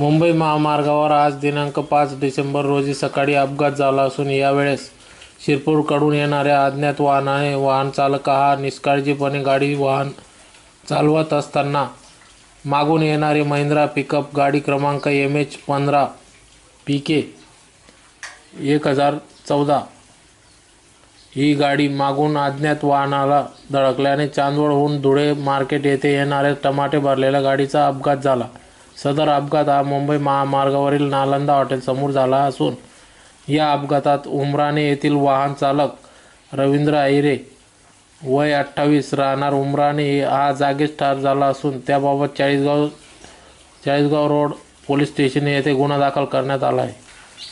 मुंबई महामार्गावर आज दिनांक पाच डिसेंबर रोजी सकाळी अपघात झाला असून यावेळेस शिरपूरकडून येणाऱ्या अज्ञात वाहनाने वाहन चालक हा निष्काळजीपणे गाडी वाहन चालवत असताना मागून येणारी महिंद्रा पिकअप गाडी क्रमांक एम एच पंधरा पी के एक हजार चौदा ही गाडी मागून अज्ञात वाहनाला धडकल्याने चांदवडहून धुळे मार्केट येथे येणाऱ्या टमाटे भरलेल्या गाडीचा अपघात झाला. सदर अपघात हा मुंबई महामार्गावरील नालंदा हॉटेलसमोर झाला असून या अपघातात उमराणे येथील वाहन चालक रवींद्र अहिरे वय अठ्ठावीस राहणार उमराणे हा जागीच ठार झाला असून त्याबाबत Chalisgaon Chalisgaon road police station येथे गुन्हा दाखल करण्यात आला आहे.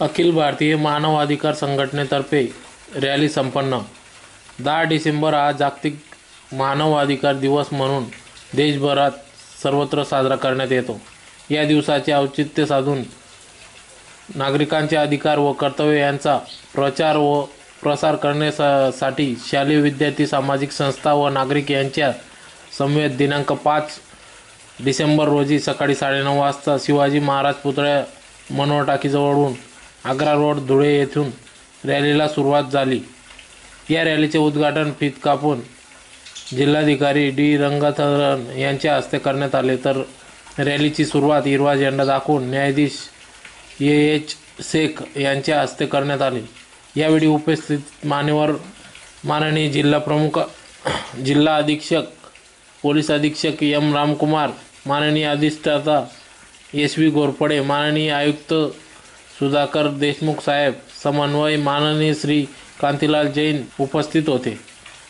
अखिल भारतीय मानव अधिकार संघटनेतर्फे रॅली संपन्न. दहा डिसेंबर हा जागतिक मानव अधिकार दिवस म्हणून देशभरात सर्वत्र साजरा करण्यात येतो. या दिवसाचे औचित्य साधून नागरिकांचे अधिकार व कर्तव्य यांचा प्रचार व प्रसार करण्यासाठी शालेय विद्यार्थी सामाजिक संस्था व नागरिक यांच्या समवेत दिनांक पाच डिसेंबर रोजी सकाळी साडेनऊ वाजता शिवाजी महाराज पुतळ्या मनोहर टाकीजवळून आग्रा रोड धुळे येथून रॅलीला सुरुवात झाली. या रॅलीचे उद्घाटन फीत कापून जिल्हाधिकारी डी रंगाथरन यांच्या हस्ते करण्यात आले. तर रॅलीची सुरुवात हिरवा झेंडा दाखवून न्यायाधीश ए एच शेख यांच्या हस्ते करण्यात आली. यावेळी उपस्थित मान्यवर माननीय जिल्हा प्रमुख जिल्हा अधीक्षक पोलीस अधीक्षक एम रामकुमार माननीय अधिष्ठाता एस व्ही घोरपडे माननीय आयुक्त सुधाकर देशमुख साहेब समन्वय माननीय श्री कांतीलाल जैन उपस्थित होते.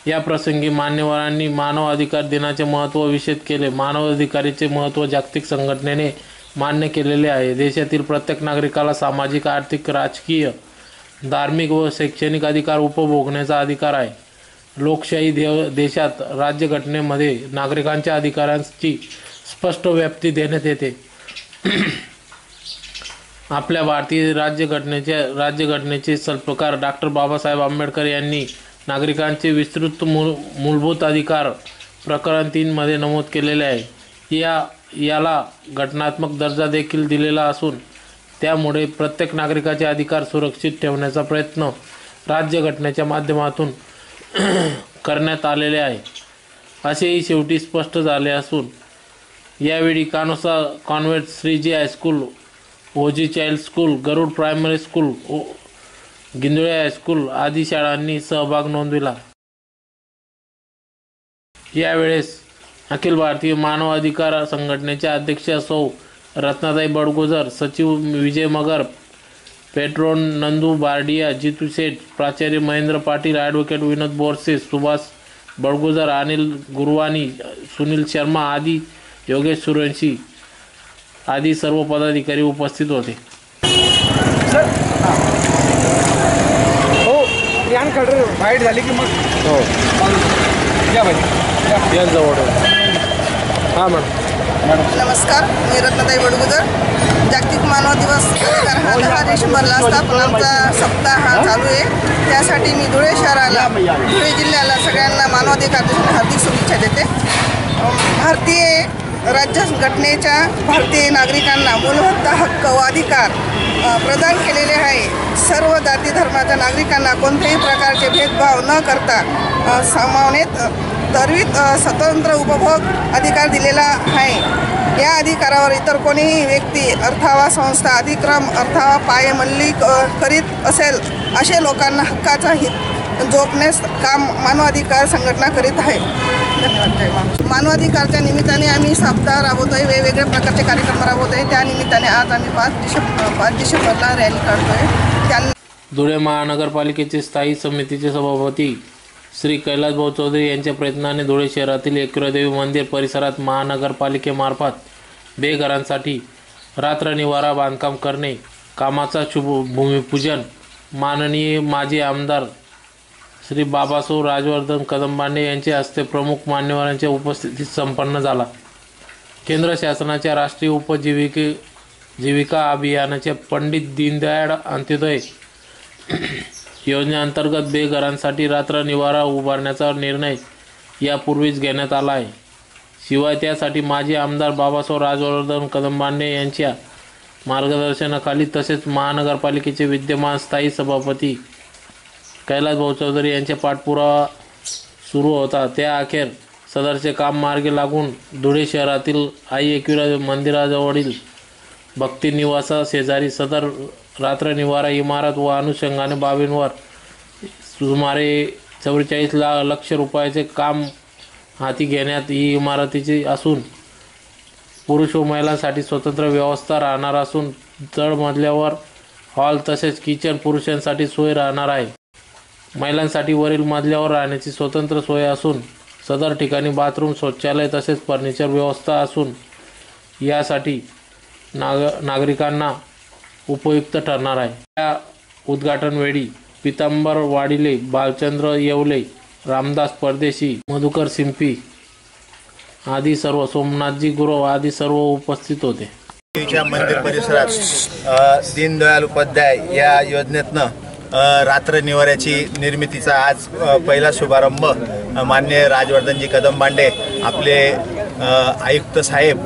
या प्रसंगी मान्यवरांनी मानव अधिकार दिनाचे महत्त्व विषद केले. मानव अधिकाराचे महत्त्व जागतिक संघटनेने मान्य केलेले आहे. देशातील प्रत्येक नागरिकाला सामाजिक आर्थिक राजकीय धार्मिक व शैक्षणिक अधिकार उपभोगण्याचा अधिकार आहे. लोकशाही देव देशात राज्यघटनेमध्ये नागरिकांच्या अधिकारांची स्पष्ट व्याप्ती देण्यात येते. आपल्या भारतीय राज्यघटनेच्या राज्यघटनेचे सल्पकार डॉक्टर बाबासाहेब आंबेडकर यांनी नागरिकांचे विस्तृत मूल मूलभूत अधिकार प्रकरण तीनमध्ये नमूद केलेले आहे. या याला घटनात्मक दर्जा देखील दिलेला असून त्यामुळे प्रत्येक नागरिकाचे अधिकार सुरक्षित ठेवण्याचा प्रयत्न राज्यघटनेच्या माध्यमातून करण्यात आलेले आहे. असेही शेवटी स्पष्ट झाले असून यावेळी Kanosa convent Shriji high school OG child school Garud primary school O Gindale high school आदी शाळांनी सहभाग नोंदविला. यावेळेस अखिल भारतीय मानव अधिकार संघटनेच्या अध्यक्ष सौ रत्नाताई बडगोजर सचिव विजय मगर पेट्रोन नंदू बार्डिया जितू शेठ प्राचार्य महेंद्र पाटील ॲडव्होकेट विनोद बोरसे सुभाष बडगुजर अनिल गुरवानी सुनील शर्मा आदी योगेश सूर्यवंशी आदी सर्व पदाधिकारी उपस्थित होते. सर यान कळर वाईट झाली की मग? हो. या भाई या. जवळ. हां मॅडम. नमस्कार मी रत्नाताई बडगुजर जागतिक मानव दिवस हा दहा डिसेंबरला असता पण आमचा सप्ताह हा चालू आहे. त्यासाठी मी धुळे शहराला धुळे जिल्ह्याला सगळ्यांना मानवाधिकार दिवसाने हार्दिक शुभेच्छा देते. भारतीय राज्यघटनेच्या भारतीय नागरिकांना मूलभूत हक्क व अधिकार प्रदान केलेले आहे. सर्व जाती धर्माच्या नागरिकांना कोणत्याही प्रकारचे भेदभाव न करता सामावनेत अ, स्वतंत्र उपभोग अधिकार दिलेला आहे. या अधिकारावर इतर कोणीही व्यक्ती अर्थावा संस्था अधिक्रम अर्थावा पायमल्ली क- करीत असेल असे लोकांना हक्काचा हित जोपण्यास काम मानवाधिकार संघटना करीत आहे. धन्यवाद जय महाराष्ट्र. मानवाधिकारच्या निमित्ताने आम्ही सप्ताह राबवतो आहे वेगवेगळ्या प्रकारचे कार्यक्रम राबवतो आहे त्या निमित्ताने आज आम्ही पाच डिसेंबर पाच डिसेंबरला रॅली काढतोय त्यांना धुळे महानगरपालिकेचे स्थायी समितीचे सभापती श्री कैलासभाऊ चौधरी यांच्या प्रयत्नाने धुळे शहरातील एकविरादेवी मंदिर परिसरात महानगरपालिकेमार्फत बेघरांसाठी रात्र निवारा बांधकाम करणे कामाचा शुभ भूमिपूजन माननीय माजी आमदार श्री बाबासाहेब राजवर्धन कदंबांडे यांच्या हस्ते प्रमुख मान्यवरांच्या उपस्थितीत संपन्न झाला. केंद्र शासनाच्या राष्ट्रीय उपजीविके जीविका अभियानाचे पंडित दीनदयाळ अंत्योदय योजनेअंतर्गत बेघरांसाठी रात्र निवारा उभारण्याचा निर्णय यापूर्वीच घेण्यात आला आहे. शिवाय त्यासाठी माजी आमदार बाबासाहेब राजवर्धन कदंबांडे यांच्या मार्गदर्शनाखाली तसेच महानगरपालिकेचे विद्यमान स्थायी सभापती कैलास भाऊ चौधरी यांचे पाठपुरावा सुरू होता. त्या अखेर सदरचे काम मार्गी लागून धुळे शहरातील आई एकविरा मंदिराजवळील भक्ती निवासा शेजारी सदर रात्र निवारा इमारत व अनुषंगाने बाबींवर सुमारे चव्वेचाळीस ला लक्ष रुपयाचे काम हाती घेण्यात ही इमारतीची असून पुरुष व महिलांसाठी स्वतंत्र व्यवस्था राहणार असून चढ मजल्यावर हॉल तसेच किचन पुरुषांसाठी सोय राहणार आहे. महिलांसाठी वरील मजल्यावर राहण्याची स्वतंत्र सोय असून सदर ठिकाणी बाथरूम शौचालय तसेच फर्निचर व्यवस्था असून यासाठी नाग नागरिकांना उपयुक्त ठरणार आहे. या उद्घाटनवेळी पितांबर वाडिले बालचंद्र येवले रामदास परदेशी मधुकर सिंपी आदी सर्व सोमनाथजी गुरव आदी सर्व उपस्थित होते. मंदिर परिसरात दीनदयाल उपाध्याय या योजनेतनं रात्र निवाऱ्याची निर्मितीचा आज पहिला शुभारंभ मान्य राजवर्धनजी कदम बांडे आपले आयुक्त साहेब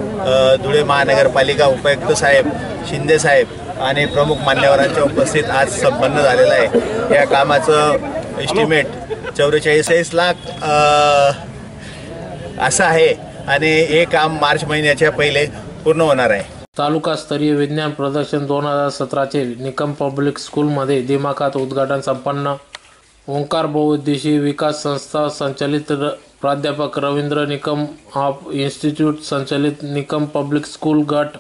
धुळे महानगरपालिका उपायुक्त साहेब शिंदे साहेब आणि प्रमुख मान्यवरांच्या उपस्थित आज संपन्न झालेलं आहे. या कामाचं एस्टिमेट चौवेचाळीस लाख असं आहे आणि हे काम मार्च महिन्याच्या पहिले पूर्ण होणार आहे. तालुकास्तरीय विज्ञान प्रदर्शन दोन हजार सतराचे निकम पब्लिक स्कूलमध्ये दिमाखात उद्घाटन संपन्न. ओंकार बहुउद्देशीय विकास संस्था संचालित र प्राध्यापक रवींद्र निकम ऑफ इन्स्टिट्यूट संचालित निकम पब्लिक स्कूल गट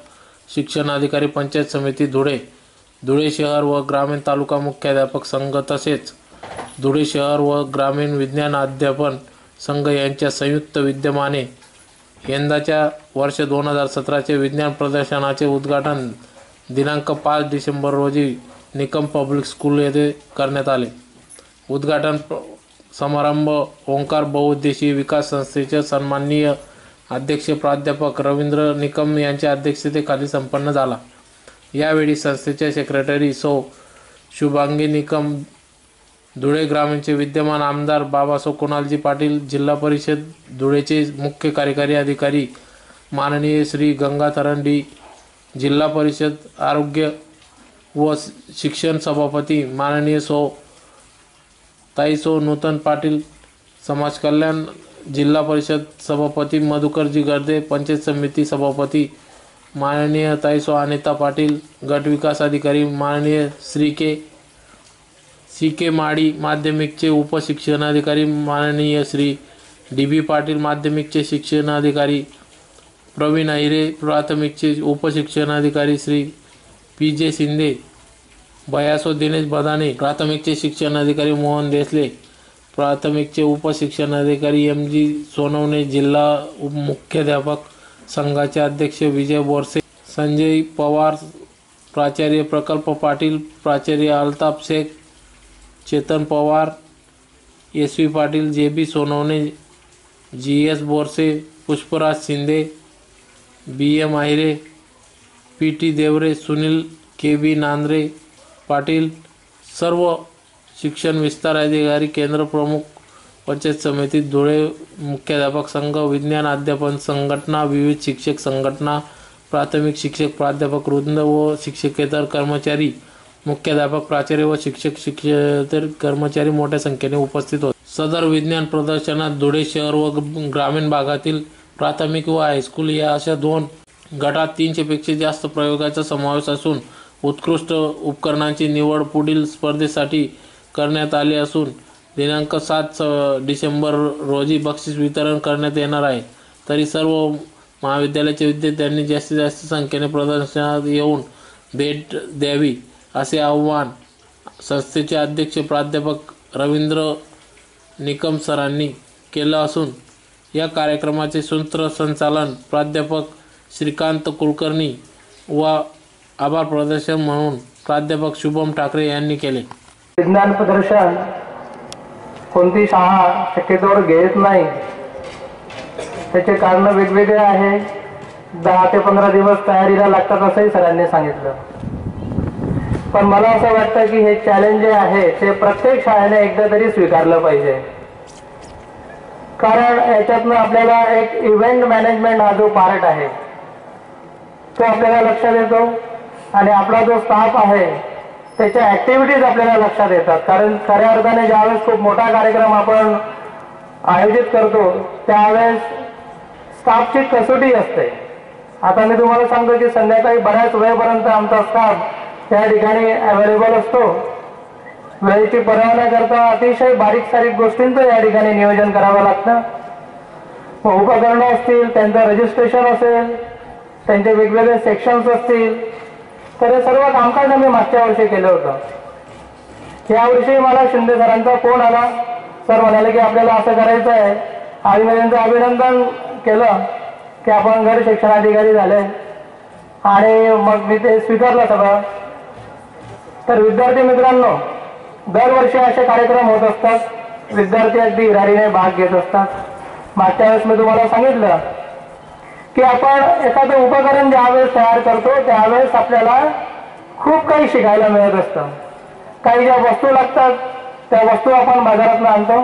शिक्षण अधिकारी पंचायत समिती धुळे धुळे शहर व ग्रामीण तालुका मुख्याध्यापक संघ तसेच धुळे शहर व ग्रामीण विज्ञान अध्यापन संघ यांच्या संयुक्त विद्यमाने यंदाच्या वर्ष दोन हजार सतराचे विज्ञान प्रदर्शनाचे उद्घाटन दिनांक पाच डिसेंबर रोजी निकम पब्लिक स्कूल येथे करण्यात आले. उद्घाटन समारंभ ओंकार बहुउद्देशीय विकास संस्थेचे सन्माननीय अध्यक्ष प्राध्यापक रवींद्र निकम यांच्या अध्यक्षतेखाली संपन्न झाला. यावेळी संस्थेचे सेक्रेटरी सौ शुभांगी निकम धुळे ग्रामीणचे विद्यमान आमदार बाबासाहेब कुणालजी पाटील जिल्हा परिषद धुळेचे मुख्य कार्यकारी अधिकारी माननीय श्री गंगा तरंडी जिल्हा परिषद आरोग्य व शिक्षण सभापती माननीय सो ताईसो नूतन पाटील समाज कल्याण जिल्हा परिषद सभापती मधुकरजी गर्दे पंचायत समिती सभापती माननीय ताईसो अनिता पाटील गट विकास अधिकारी माननीय श्री के सी के माळी माध्यमिकचे उपशिक्षणाधिकारी माननीय श्री डी बी पाटील माध्यमिकचे शिक्षणाधिकारी प्रवीण अहिरे प्राथमिकचे उपशिक्षणाधिकारी श्री पी जे शिंदे बयासो दिनेश बदाने प्राथमिकचे शिक्षणाधिकारी मोहन देसले प्राथमिकचे उपशिक्षणाधिकारी एम जी सोनवणे जिल्हा मुख्याध्यापक संघाचे अध्यक्ष विजय बोरसे संजय पवार प्राचार्य प्रकल्प पाटील प्राचार्य Altaf Shaikh Chetan Pawar S V Patil J B Sonawane G S Borse Pushparaj Shinde B M Ahire P T Deore Sunil K B Nandre Patil सर्व शिक्षण विस्तार अधिकारी केंद्र प्रमुख पंचायत समिती धुळे मुख्याध्यापक संघ विज्ञान अध्यापन संघटना विविध शिक्षक संघटना प्राथमिक शिक्षक प्राध्यापक वृंद व शिक्षकेतर कर्मचारी मुख्याध्यापक प्राचार्य व शिक्षक शिक्षकेतर कर्मचारी मोठ्या संख्येने उपस्थित होते. सदर विज्ञान प्रदर्शनात धुळे शहर व ग्रामीण भागातील प्राथमिक व हायस्कूल या अशा दोन गटात तीनशे पेक्षा जास्त प्रयोगाचा समावेश असून उत्कृष्ट उपकरणांची निवड पुढील स्पर्धेसाठी करण्यात आली असून दिनांक सात डिसेंबर रोजी बक्षीस वितरण करण्यात येणार आहे. तरी सर्व महाविद्यालयाच्या विद्यार्थ्यांनी जास्तीत जास्त संख्येने प्रदर्शनात येऊन भेट द्यावी. असे आव्हान संस्थेचे अध्यक्ष प्राध्यापक रवींद्र निकम सरांनी केलं असून या कार्यक्रमाचे सूत्रसंचालन प्राध्यापक श्रीकांत कुलकर्णी व आभार प्रदर्शन म्हणून प्राध्यापक शुभम ठाकरे यांनी केले. विज्ञान प्रदर्शन कोणती शाळा शक्यतोवर घेत नाही. त्याचे कारण वेगवेगळे आहे. दहा ते पंधरा दिवस तयारीला लागतात असंही सरांनी सांगितलं. पण मला असं वाटतं की हे चॅलेंज जे आहे ते प्रत्येक शाळेने एकदा तरी स्वीकारलं पाहिजे. कारण याच्यातनं आपल्याला एक इव्हेंट मॅनेजमेंट हा जो पार्ट आहे तो आपल्याला लक्षात येतो. आणि आपला जो स्टाफ आहे त्याच्या ॲक्टिव्हिटीज आपल्याला लक्षात येतात. कारण खऱ्या अर्थाने ज्यावेळेस खूप मोठा कार्यक्रम आपण आयोजित करतो त्यावेळेस स्टाफची कसोटी असते. आता मी तुम्हाला सांगतो की संध्याकाळी बऱ्याच वेळपर्यंत आमचा स्टाफ त्या ठिकाणी अवेलेबल असतो. वेळेची पर्वा न करता अतिशय बारीक सारीक गोष्टींचं या ठिकाणी नियोजन करावं लागतं. उपकरणं असतील त्यांचं रजिस्ट्रेशन असेल त्यांचे वेगवेगळे सेक्शन्स असतील. तर हे सर्व कामकाज आम्ही मागच्या वर्षी केलं होतं. यावर्षी मला शिंदे सरांचा फोन आला. सर म्हणाले की आपल्याला असं करायचं आहे. आणि मी त्यांचं अभिनंदन केलं की आपण घर शिक्षणाधिकारी झाले. आणि मग मी ते स्वीकारलं सगळं. तर विद्यार्थी मित्रांनो दरवर्षी असे कार्यक्रम होत असतात. विद्यार्थी अगदी हिरारीने भाग घेत असतात. मागच्या वेळेस मी तुम्हाला सांगितलं की आपण एखादं उपकरण ज्यावेळेस तयार करतो त्यावेळेस आपल्याला खूप काही शिकायला मिळत असतं. काही ज्या वस्तू लागतात त्या वस्तू आपण बाजारात आणतो.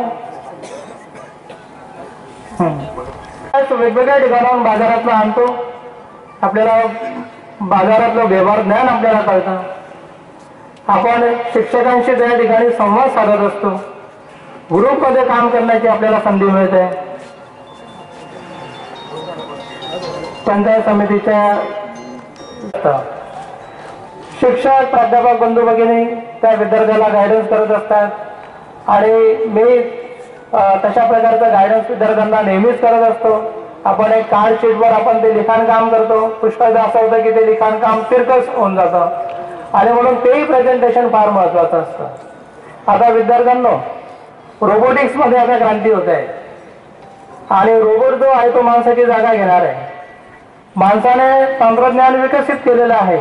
वेगवेगळ्या ठिकाणाहून बाजारातला आणतो. आपल्याला बाजारातलं व्यवहार ज्ञान आपल्याला कळतं. आपण शिक्षकांशी त्या ठिकाणी संवाद साधत असतो ग्रुपमध्ये काम करण्याची आपल्याला संधी मिळते. पंचायत समितीच्या शिक्षक प्राध्यापक बंधू भगिनी त्या विद्यार्थ्याला गायडन्स करत असतात. आणि मी तशा प्रकारचा गायडन्स विद्यार्थ्यांना नेहमीच करत असतो. आपण एक कार्डशीटवर आपण ते लिखाण काम करतो. पुष्कळदा असं होतं की ते लिखाण काम तिरकस होऊन जातं. आणि म्हणून तेही प्रेझेंटेशन फार महत्वाचं असतं. आता विद्यार्थ्यांनो रोबोटिक्समध्ये आता क्रांती होत आहे. आणि रोबोट जो आहे तो माणसाची जागा घेणार आहे. माणसाने तंत्रज्ञान विकसित केलेलं आहे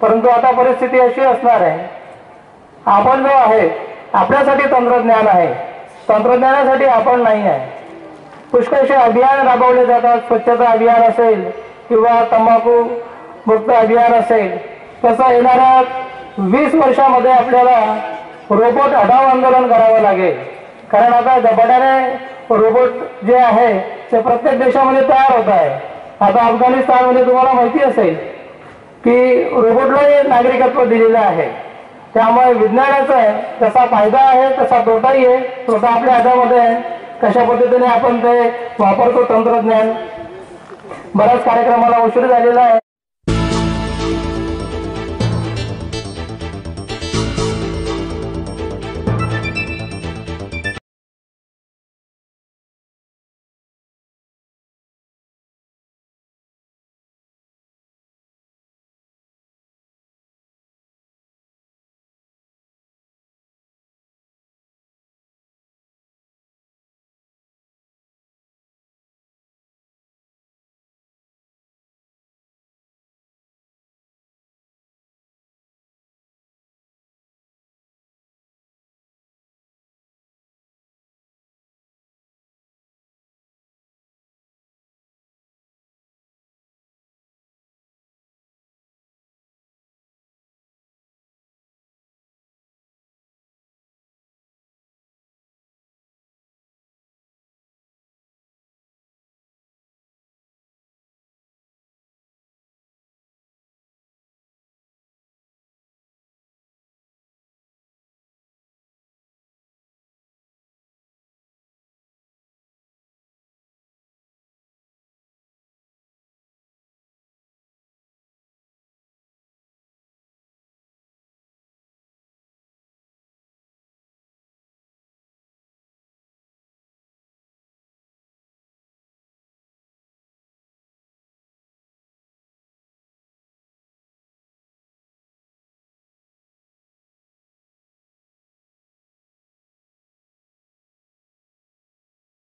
परंतु आता परिस्थिती अशी असणार आहे. आपण जो आहे आपल्यासाठी तंत्रज्ञान आहे. तंत्रज्ञानासाठी आपण नाही आहे. पुष्कळसे अभियान राबवले जातात. स्वच्छता अभियान असेल किंवा तंबाखू मुक्त अभियान असेल तसं येणाऱ्या वीस वर्षामध्ये आपल्याला रोबोट हटाव आंदोलन करावं लागेल. कारण आता झपाट्याने रोबोट जे आहे ते प्रत्येक देशामध्ये तयार होत आहे. आता अफगाणिस्तानमध्ये तुम्हाला माहिती असेल की रोबोटला नागरिकत्व दिलेलं आहे. त्यामुळे विज्ञानाचा जसा फायदा आहे तसा तोटाही आहे. तोटा आपल्या हातामध्ये आहे. कशा पद्धतीने आपण ते वापरतो तंत्रज्ञान? बऱ्याच कार्यक्रमाला उशीर झालेला आहे.